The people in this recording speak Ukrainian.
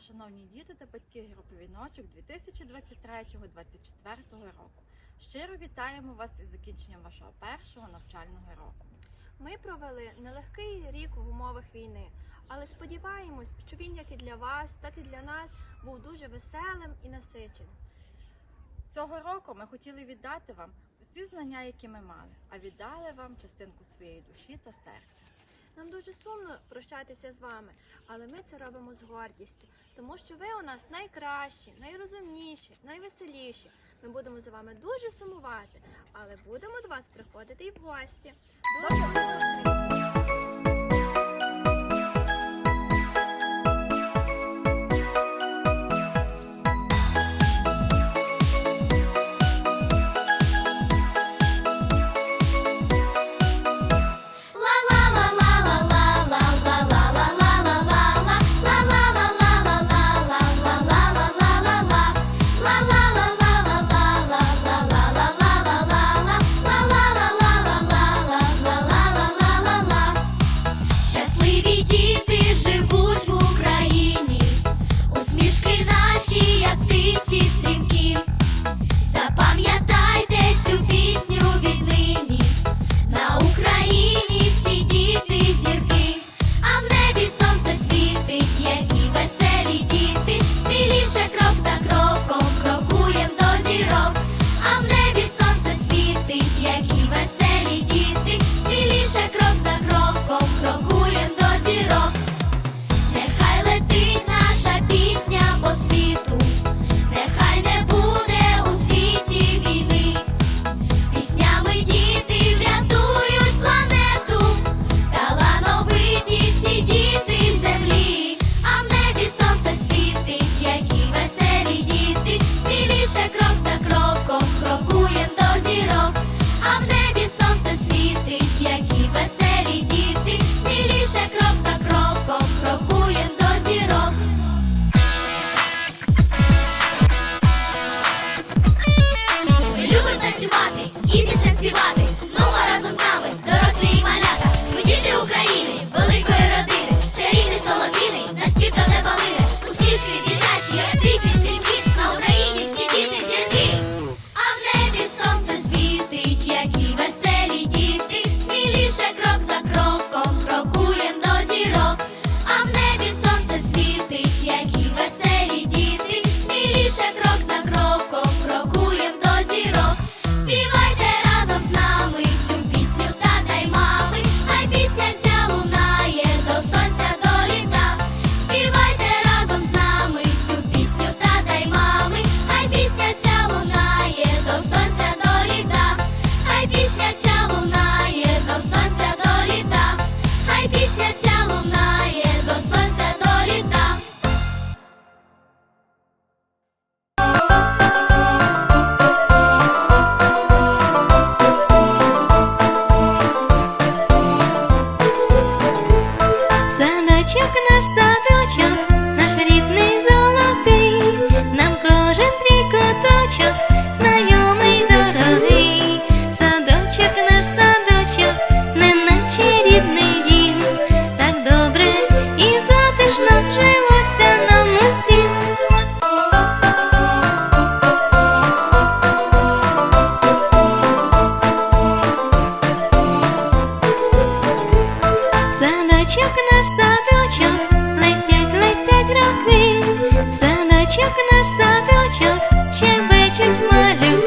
шановні діти та батьки групи віночок 2023-2024 року. Щиро вітаємо вас із закінченням вашого першого навчального року. Ми провели нелегкий рік в умовах війни, але сподіваємось, що він як і для вас, так і для нас був дуже веселим і насиченим. Цього року ми хотіли віддати вам всі знання, які ми мали, а віддали вам частинку своєї душі та серця. Нам дуже сумно прощатися з вами, але ми це робимо з гордістю, тому що ви у нас найкращі, найрозумніші, найвеселіші. Ми будемо за вами дуже сумувати, але будемо до вас приходити і в гості. Дуже Садочок наш садочок, ще щебечуть малюк.